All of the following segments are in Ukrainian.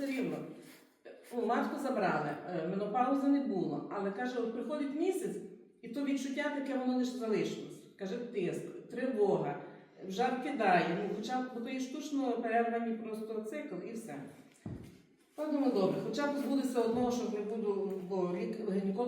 все рівно. Матку забрали, е, менопаузи не було, але каже, от приходить місяць, і то відчуття таке воно лише залишилось. Каже, тиск, тривога, жар кидає, ну, хоча б то є штучно перерваний просто цикл і все. Подумаю, добре, хоча б збудеться одного, що не буду,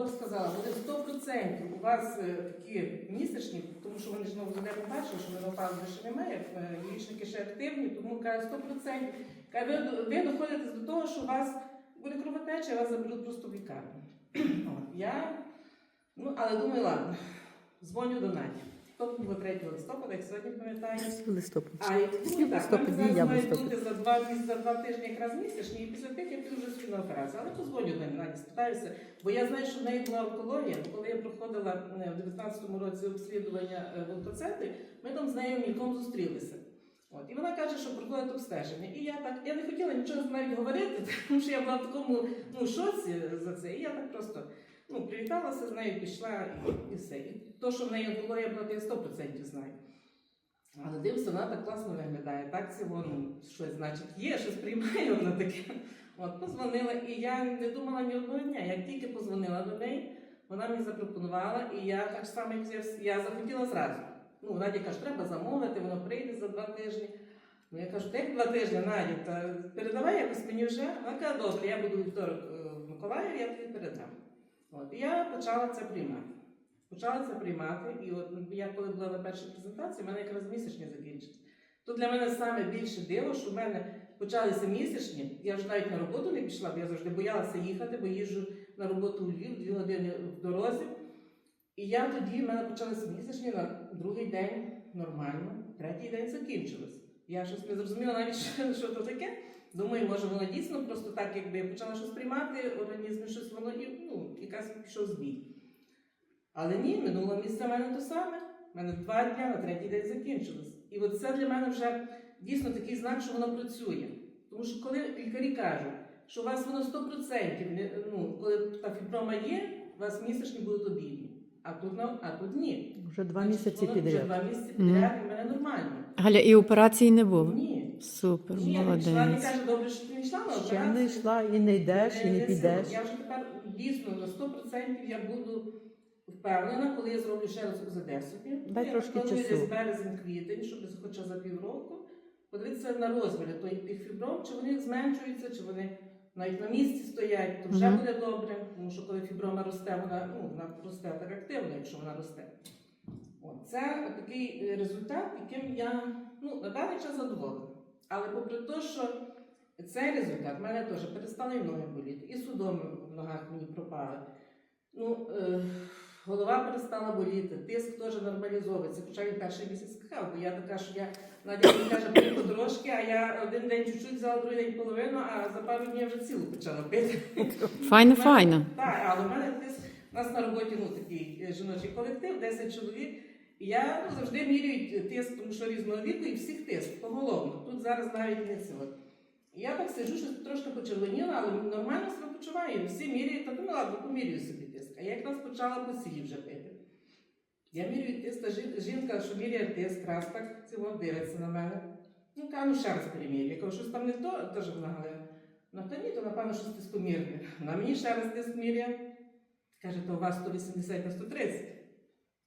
гінеколог сказала, вони 100% у вас е, такі місячні, тому що вони ж не побачили, що менопаузи ще немає, е, яєчники ще активні, тому каже 100%. Каже, ви, ви доходите до того, що у вас буде кровотеча, вас заберуть просто в лікарню. Я, ну, але думаю, ладно, дзвоню до Наді. То було 3 листопада, як сьогодні пам'ятаю. Листопад. А Всі ну, так, я зараз мають бути за два за два тижні якраз місячні, і після тих я піду вже собі на операцію. Але позвоню до Наді, спитаюся, бо я знаю, що в неї була онкологія. Коли я проходила е, в 19-му році обслідування е, в онкоцентрі, ми там з нею мілком зустрілися. От, і вона каже, що проходить обстеження. І я так, я не хотіла нічого навіть говорити, тому що я була в такому ну, шоці за це. І я так просто ну, привіталася з нею, пішла і, все. І то, що в неї онкологія була, то я 100% знаю. Але дивишся, вона так класно виглядає. Так це воно щось значить є, щось приймає вона таке. От, позвонила, і я не думала ні одного дня. Як тільки позвонила до неї, вона мені запропонувала, і я так само, я, я захотіла зразу. Ну, Надя каже, треба замовити, воно прийде за два тижні. Ну, я кажу, як два тижні, Надя, та передавай якось мені вже. Вона каже, добре, я буду вівторок е, в Миколаєві, я тобі передам. От, і я почала це приймати. Почала це приймати, і от я коли була на першій презентації, в мене якраз місячні закінчились. То для мене саме більше диво, що в мене почалися місячні. Я ж навіть на роботу не пішла, бо я завжди боялася їхати, бо їжджу на роботу у Львів, дві години в дорозі. І я тоді в мене почалися місячні на другий день нормально, третій день закінчилось. Я щось не зрозуміла навіть, що, що то таке. Думаю, може воно дійсно просто так, якби я почала щось приймати, організм щось воно і ну, якась пішов збій. Але ні, минулого місяця в мене то саме. У мене два дні на третій день закінчилось. І от це для мене вже дійсно такий знак, що воно працює. Тому що коли лікарі кажуть, що у вас воно 100%, ну, коли та фіброма є, у вас місячні будуть обідні. А тут, а тут ні. Вже два місяці воно Вже два місяці підряд, і в мене нормально. Галя, і операції не було. Ні. Супер, Ні, я не пішла, не молодець. добре, що ти не йшла на Ще не йшла і не йдеш, і не підеш. Я вже тепер дійсно на 100% я буду впевнена, коли я зроблю ще раз УЗД собі. Дай я трошки планую часу. десь березень-квітень, щоб хоча за півроку. Подивитися на розміри той- тих фібром, чи вони зменшуються, чи вони навіть на місці стоять, то вже Мгм. буде добре. Тому що коли фіброма росте, вона, ну, вона росте так активно, якщо вона росте. От, це такий е, результат, яким я ну, на даний час задоволена. Але попри те, що цей результат в мене теж перестали ноги боліти, і судоми в ногах мені пропали. Ну, е, голова перестала боліти, тиск теж нормалізовується. Хоча він перший місяць скакав, бо я така, що я Надя мені каже, пий потрошки, а я один день чуть-чуть взяла, другий день половину, а за пару днів я вже цілу почала пити. Файно, файно. Так, але в мене тиск, у нас на роботі ну, такий е, жіночий колектив, 10 чоловік. Я ну, завжди міряю тиск, тому що різного віку і всіх тиск поголовно. Тут зараз навіть не це. Я так сиджу, що трошки почервоніла, але нормально себе почуваю. Всі міряють, та ну ладно, помірюю собі тиск. А я якраз почала по сілі вже пити. Я міряю тиск, жінка, що міряє тиск, раз так цього дивиться на мене. Ну, кажу, ну ще раз перемірюю. Я кажу, щось там не то, теж вона говорила. Ну, та ні, то напевно щось тискомірне. На мені ще раз тиск міряє. Каже, то у вас 180 на 130.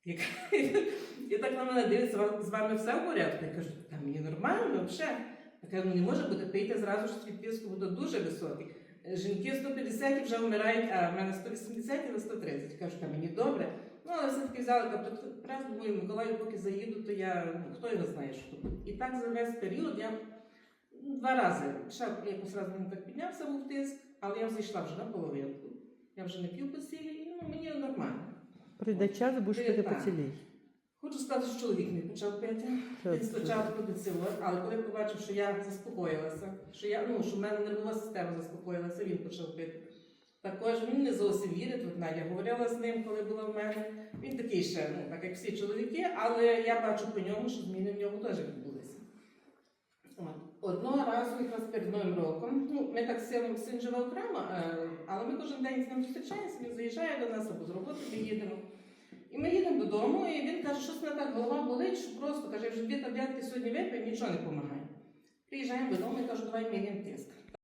І так на мене дивиться, з вами все в порядку. Я кажу, та мені нормально, взагалі. Я кажу, ну не може бути, пийте зразу ж свій тиск буде дуже високий. Е, Жінки 150 вже вмирають, а в мене 180 і на 130. Я кажу, та мені добре. Ну, але все-таки взяла прес, думаю, Миколаю, поки заїду, то я, ну, хто його знає, що тут. І так за весь період я ну, два рази. Ще якось раз він так піднявся був тиск, але я зайшла вже на половинку. Я вже не п'ю по сілі, і ну, мені нормально. Прийде час, будеш пити Так. поцілій. Хочу сказати, що чоловік мій почав пити. Він спочатку до цього, але коли побачив, що я заспокоїлася, що я ну що в мене нервова система заспокоїлася, він почав пити. Також він не зовсім вірить. От Надя говорила з ним, коли була в мене. Він такий ще, ну так як всі чоловіки, але я бачу по ньому, що зміни в ньому теж відбулися. Одного разу, якраз перед Новим роком, ну, ми так сином син живе окремо, е, але ми кожен день з ним зустрічаємося, він заїжджає до нас або з роботи ми їдемо. Додому, і він каже, щось не так, голова болить, що просто каже, вже дві таблетки сьогодні випив, нічого не допомагає. Приїжджаємо додому і кажу, давай міряємо тиск.